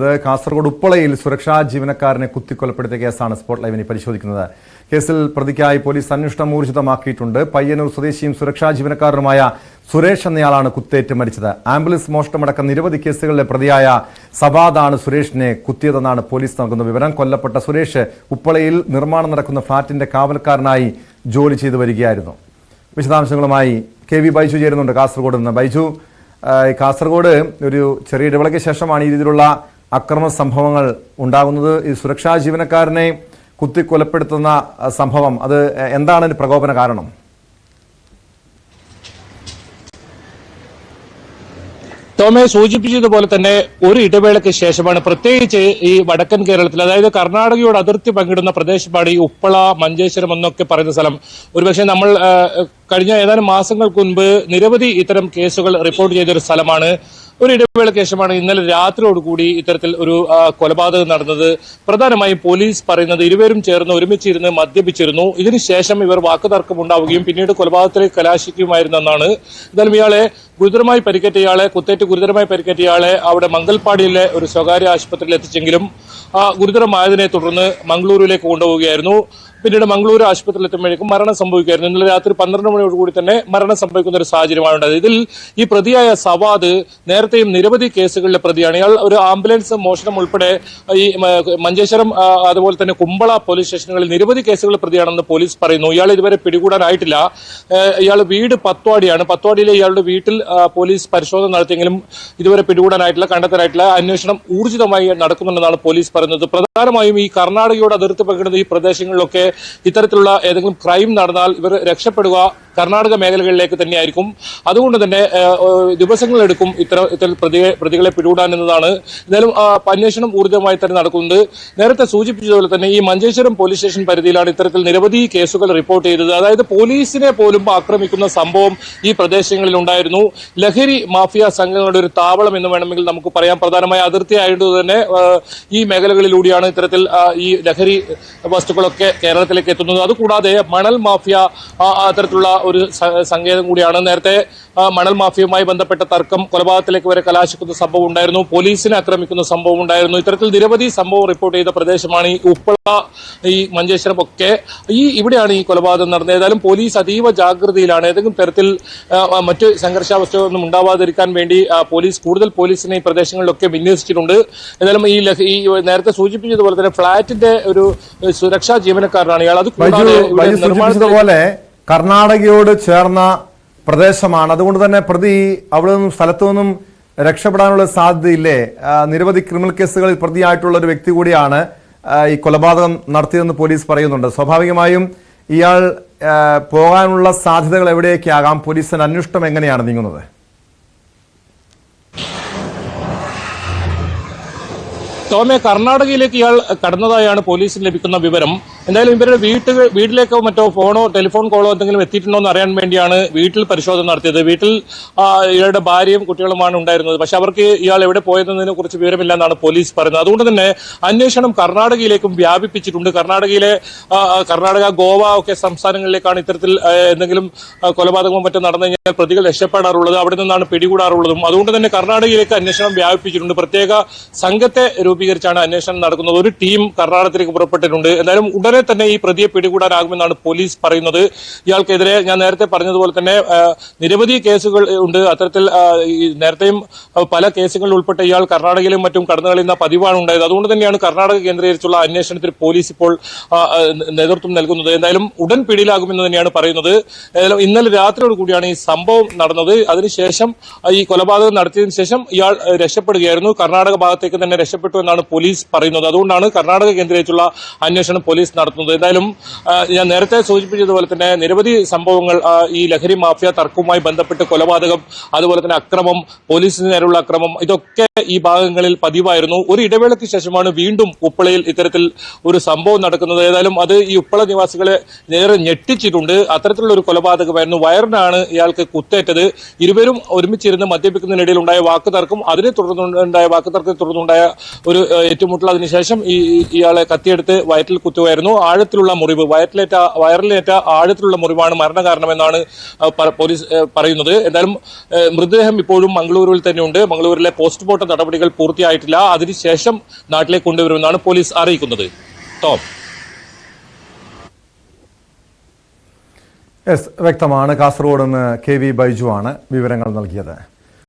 ഇത് കാസർഗോഡ് ഉപ്പളയിൽ സുരക്ഷാ ജീവനക്കാരനെ കുത്തിക്കൊലപ്പെടുത്തിയ കേസാണ് സ്പോട്ട് ലൈവിനെ പരിശോധിക്കുന്നത്. കേസിൽ പ്രതിക്കായി പോലീസ് അന്വേഷണം ഊർജിതമാക്കിയിട്ടുണ്ട്. പയ്യന്നൂർ സ്വദേശിയും സുരക്ഷാ ജീവനക്കാരനുമായ സുരേഷ് എന്നയാളാണ് കുത്തേറ്റ് മരിച്ചത്. ആംബുലൻസ് മോഷണമടക്കം നിരവധി കേസുകളിലെ പ്രതിയായ സവാദാണ് സുരേഷിനെ കുത്തിയതെന്നാണ് പോലീസ് നൽകുന്ന വിവരം. കൊല്ലപ്പെട്ട സുരേഷ് ഉപ്പളയിൽ നിർമ്മാണം നടക്കുന്ന ഫ്ളാറ്റിന്റെ കാവൽക്കാരനായി ജോലി ചെയ്തു വരികയായിരുന്നു. വിശദാംശങ്ങളുമായി കെ വി ബൈജു ചേരുന്നുണ്ട്. കാസർഗോഡ് നിന്ന് ബൈജു കാസർഗോഡ് ഒരു ചെറിയ ഇടവേളയ്ക്ക് ശേഷമാണ് ഈ രീതിയിലുള്ള അക്രമ സംഭവങ്ങൾ ഉണ്ടാകുന്നത് ഈ സുരക്ഷാ ജീവനക്കാരനെ കുത്തിക്കൊലപ്പെടുത്തുന്ന സംഭവം. അത് എന്താണ് അതിന് പ്രകോപന കാരണം? ടോമെ സൂചിപ്പിച്ചതുപോലെ തന്നെ ഒരു ഇടവേളയ്ക്ക് ശേഷമാണ് പ്രത്യേകിച്ച് ഈ വടക്കൻ കേരളത്തിൽ അതായത് കർണാടകയോട് അതിർത്തി പങ്കിടുന്ന പ്രദേശമാണ് ഈ ഉപ്പള മഞ്ചേശ്വരം എന്നൊക്കെ പറയുന്ന സ്ഥലം. ഒരുപക്ഷെ നമ്മൾ കഴിഞ്ഞ ഏതാനും മാസങ്ങൾക്ക് മുൻപ് നിരവധി ഇത്തരം കേസുകൾ റിപ്പോർട്ട് ചെയ്തൊരു സ്ഥലമാണ്. ഒരു ഇടവേളയ്ക്ക് ശേഷമാണ് ഇന്നലെ രാത്രിയോടുകൂടി ഇത്തരത്തിൽ ഒരു കൊലപാതകം നടന്നത്. പ്രധാനമായും പോലീസ് പറയുന്നത് ഇരുവരും ചേർന്ന് ഒരുമിച്ചിരുന്ന് മദ്യപിച്ചിരുന്നു. ഇതിനുശേഷം ഇവർ വാക്കുതർക്കം ഉണ്ടാവുകയും പിന്നീട് കൊലപാതകത്തിലേക്ക് കലാശിക്കുമായിരുന്നെന്നാണ് എന്തായാലും ഇയാളെ ഗുരുതരമായി പരിക്കേറ്റ ഇയാളെ കുത്തേറ്റ് ഗുരുതരമായി പരിക്കേറ്റ ഇയാളെ അവിടെ മംഗൽപ്പാടിയിലെ ഒരു സ്വകാര്യ ആശുപത്രിയിൽ എത്തിച്ചെങ്കിലും ആ ഗുരുതരമായതിനെ തുടർന്ന് മംഗളൂരുവിലേക്ക് കൊണ്ടുപോവുകയായിരുന്നു. പിന്നീട് മംഗളൂരു ആശുപത്രിയിൽ എത്തുമ്പോഴേക്കും മരണം സംഭവിക്കുകയായിരുന്നു. ഇന്നലെ രാത്രി പന്ത്രണ്ട് മണിയോടുകൂടി തന്നെ മരണം സംഭവിക്കുന്ന ഒരു സാഹചര്യമാണ് ഉണ്ടായത് ഇതിൽ ഈ പ്രതിയായ സവാദ് നേരത്തെയും നിരവധി കേസുകളിലെ പ്രതിയാണ്. ഇയാൾ ഒരു ആംബുലൻസ് മോഷണം ഉൾപ്പെടെ ഈ മഞ്ചേശ്വരം അതുപോലെ തന്നെ കുമ്പള പോലീസ് സ്റ്റേഷനുകളിൽ നിരവധി കേസുകളിൽ പ്രതിയാണെന്ന് പോലീസ് പറയുന്നു. ഇയാൾ ഇതുവരെ പിടികൂടാനായിട്ടില്ല. ഇയാൾ വീട് പത്വാടിയാണ്. പത്വാടിയിലെ ഇയാളുടെ വീട്ടിൽ പോലീസ് പരിശോധന നടത്തിയെങ്കിലും ഇതുവരെ പിടികൂടാനായിട്ടില്ല കണ്ടെത്താനായിട്ടില്ല. അന്വേഷണം ഊർജിതമായി നടക്കുന്നുണ്ടെന്നാണ് പോലീസ് പറയുന്നത്. പ്രധാനമായും ഈ കർണാടകയോട് അതിർത്തി പങ്കിടുന്ന ഈ പ്രദേശങ്ങളിലൊക്കെ ഇത്തരത്തിലുള്ള ഏതെങ്കിലും ക്രൈം നടന്നാൽ ഇവർ രക്ഷപ്പെടുക കർണാടക മേഖലകളിലേക്ക് തന്നെയായിരിക്കും. അതുകൊണ്ട് തന്നെ ദിവസങ്ങളെടുക്കും ഇത്തരം ഇത്തരം പ്രതിയെ പ്രതികളെ പിടികൂടാൻ എന്നതാണ്. എന്തായാലും അന്വേഷണം ഊർജമായി തന്നെ നടക്കുന്നുണ്ട്. നേരത്തെ സൂചിപ്പിച്ചതുപോലെ തന്നെ ഈ മഞ്ചേശ്വരം പോലീസ് സ്റ്റേഷൻ പരിധിയിലാണ് ഇത്തരത്തിൽ നിരവധി കേസുകൾ റിപ്പോർട്ട് ചെയ്തത്. അതായത് പോലീസിനെ പോലും ആക്രമിക്കുന്ന സംഭവം ഈ പ്രദേശങ്ങളിൽ ഉണ്ടായിരുന്നു. ലഹരി മാഫിയ സംഘങ്ങളുടെ ഒരു താവളം എന്ന് വേണമെങ്കിൽ നമുക്ക് പറയാം. പ്രധാനമായ അതിർത്തി തന്നെ ഈ മേഖലകളിലൂടെയാണ് ഇത്തരത്തിൽ ഈ ലഹരി വസ്തുക്കളൊക്കെ കേരളത്തിലേക്ക് എത്തുന്നത്. അതുകൂടാതെ മണൽ മാഫിയ അത്തരത്തിലുള്ള ഒരു സങ്കേതം കൂടിയാണ്. നേരത്തെ മണൽ മാഫിയുമായി ബന്ധപ്പെട്ട തർക്കം കൊലപാതകത്തിലേക്ക് വരെ കലാശിക്കുന്ന സംഭവം ഉണ്ടായിരുന്നു. പോലീസിനെ ആക്രമിക്കുന്ന സംഭവം ഉണ്ടായിരുന്നു. ഇത്തരത്തിൽ നിരവധി സംഭവം റിപ്പോർട്ട് ചെയ്ത പ്രദേശമാണ് ഈ ഉപ്പള ഈ മഞ്ചേശ്വരം ഒക്കെ. ഈ ഇവിടെയാണ് ഈ കൊലപാതകം നടന്നത്. ഏതായാലും പോലീസ് അതീവ ജാഗ്രതയിലാണ്. ഏതെങ്കിലും തരത്തിൽ മറ്റ് സംഘർഷാവസ്ഥയൊന്നും ഉണ്ടാവാതിരിക്കാൻ വേണ്ടി പോലീസ് കൂടുതൽ പോലീസിനെ ഈ പ്രദേശങ്ങളിലൊക്കെ വിന്യസിച്ചിട്ടുണ്ട്. ഏതായാലും ഈ ഈ നേരത്തെ സൂചിപ്പിച്ചതുപോലെ തന്നെ ഫ്ളാറ്റിന്റെ ഒരു സുരക്ഷാ ജീവനക്കാരനാണ് ഇയാൾ. അത് കൂടാതെ സൂചിപ്പിച്ചതുപോലെ കർണാടകയോട് ചേർന്ന പ്രദേശമാണ്. അതുകൊണ്ട് തന്നെ പ്രതി അവിടെ നിന്നും സ്ഥലത്തു നിന്നും രക്ഷപ്പെടാനുള്ള സാധ്യതയില്ലേ? നിരവധി ക്രിമിനൽ കേസുകളിൽ പ്രതിയായിട്ടുള്ള ഒരു വ്യക്തി കൂടിയാണ് ഈ കൊലപാതകം നടത്തിയതെന്ന് പോലീസ് പറയുന്നുണ്ട്. സ്വാഭാവികമായും ഇയാൾ പോകാനുള്ള സാധ്യതകൾ എവിടെയൊക്കെ ആകാം പോലീസിന്റെ അന്വേഷണം എങ്ങനെയാണ് നീങ്ങുന്നത്? ടോമെ കർണാടകയിലേക്ക് ഇയാൾ കടന്നതായാണ് പോലീസിന് ലഭിക്കുന്ന വിവരം. എന്തായാലും ഇവരുടെ വീട്ട് വീട്ടിലേക്കോ മറ്റോ ഫോണോ ടെലിഫോൺ കോളോ എന്തെങ്കിലും എത്തിയിട്ടുണ്ടോ എന്ന് അറിയാൻ വേണ്ടിയാണ് വീട്ടിൽ പരിശോധന നടത്തിയത്. വീട്ടിൽ ഇയാളുടെ ഭാര്യയും കുട്ടികളുമാണ് ഉണ്ടായിരുന്നത്. പക്ഷെ അവർക്ക് ഇയാൾ എവിടെ പോയതെന്നതിനെ കുറിച്ച് വിവരമില്ല എന്നാണ് പോലീസ് പറയുന്നത്. അതുകൊണ്ട് തന്നെ അന്വേഷണം കർണാടകയിലേക്കും വ്യാപിപ്പിച്ചിട്ടുണ്ട്. കർണാടകയിലെ കർണാടക ഗോവ ഒക്കെ സംസ്ഥാനങ്ങളിലേക്കാണ് ഇത്തരത്തിൽ എന്തെങ്കിലും കൊലപാതകമോ മറ്റോ നടന്നു കഴിഞ്ഞാൽ പ്രതികൾ രക്ഷപ്പെടാറുള്ളത് അവിടെ നിന്നാണ് പിടികൂടാറുള്ളതും. അതുകൊണ്ട് തന്നെ കർണാടകയിലേക്ക് അന്വേഷണം വ്യാപിപ്പിച്ചിട്ടുണ്ട്. പ്രത്യേക സംഘത്തെ രൂപീകരിച്ചാണ് അന്വേഷണം നടക്കുന്നത്. ഒരു ടീം കർണാടകത്തിലേക്ക് പുറപ്പെട്ടിട്ടുണ്ട്. എന്തായാലും ഉടനെ തന്നെ ഈ പ്രതിയെ പിടികൂടാനാകുമെന്നാണ് പോലീസ് പറയുന്നത്. ഇയാൾക്കെതിരെ ഞാൻ നേരത്തെ പറഞ്ഞതുപോലെ തന്നെ നിരവധി കേസുകൾ ഉണ്ട്. അത്തരത്തിൽ നേരത്തെയും പല കേസുകളിൽ ഉൾപ്പെട്ട ഇയാൾ കർണാടകയിലും മറ്റും കടന്നു കളയുന്ന പതിവാണ് ഉണ്ടായത്. അതുകൊണ്ട് തന്നെയാണ് കർണാടക കേന്ദ്രീകരിച്ചുള്ള അന്വേഷണത്തിൽ പോലീസ് ഇപ്പോൾ നേതൃത്വം നൽകുന്നത്. എന്തായാലും ഉടൻ പിടിയിലാകുമെന്ന് തന്നെയാണ് പറയുന്നത്. ഇന്നലെ രാത്രിയോട് കൂടിയാണ് ഈ സംഭവം നടന്നത്. അതിനുശേഷം ഈ കൊലപാതകം നടത്തിയതിനു ശേഷം ഇയാൾ രക്ഷപ്പെടുകയായിരുന്നു. കർണാടക ഭാഗത്തേക്ക് തന്നെ രക്ഷപ്പെട്ടു എന്നാണ് പോലീസ് പറയുന്നത്. അതുകൊണ്ടാണ് കർണാടക കേന്ദ്രീകരിച്ചുള്ള അന്വേഷണം പോലീസ് നടത്തുന്നത് എന്തായാലും ഞാൻ നേരത്തെ സൂചിപ്പിച്ചതുപോലെ തന്നെ നിരവധി സംഭവങ്ങൾ ഈ ലഹരി മാഫിയ തർക്കവുമായി ബന്ധപ്പെട്ട് കൊലപാതകം അതുപോലെ തന്നെ അക്രമം പോലീസിന് നേരെയുള്ള അക്രമം ഇതൊക്കെ ഈ ഭാഗങ്ങളിൽ പതിവായിരുന്നു. ഒരു ഇടവേളയ്ക്ക് ശേഷമാണ് വീണ്ടും ഉപ്പളയിൽ ഇത്തരത്തിൽ ഒരു സംഭവം നടക്കുന്നത്. ഏതായാലും അത് ഈ ഉപ്പള നിവാസികളെ നേരെ ഞെട്ടിച്ചിട്ടുണ്ട്. അത്തരത്തിലുള്ള ഒരു കൊലപാതകമായിരുന്നു. വയറിനാണ് ഇയാൾക്ക് കുത്തേറ്റത്. ഇരുവരും ഒരുമിച്ചിരുന്ന് മദ്യപിക്കുന്നതിനിടയിൽ ഉണ്ടായ വാക്കുതർക്കം അതിനെ തുടർന്നുണ്ടായ വാക്കുതർക്കത്തെ തുടർന്നുണ്ടായ ഒരു ഏറ്റുമുട്ടൽ. അതിനുശേഷം ഈ ഇയാളെ കത്തിയെടുത്ത് വയറ്റിൽ കുത്തുകയായിരുന്നു. ആഴത്തിലുള്ള മുറിവ് വയറ്റിലേറ്റ വയറിലേറ്റ ആഴത്തിലുള്ള മുറിവാണ് മരണകാരണമെന്നാണ് പോലീസ് പറയുന്നത്. എന്തായാലും മൃതദേഹം ഇപ്പോഴും മംഗളൂരുവിൽ തന്നെയുണ്ട്. മംഗളൂരിലെ പോസ്റ്റ്മോർട്ടം നടപടികൾ പൂർത്തിയായിട്ടില്ല. അതിനുശേഷം നാട്ടിലേക്ക് കൊണ്ടുവരുമെന്നാണ് പോലീസ് അറിയിക്കുന്നത്. ടോം. എസ് വ്യക്തമാണ്. കാസർഗോഡ് നിന്ന് കെ വി ബൈജു ആണ് വിവരങ്ങൾ നൽകിയത്.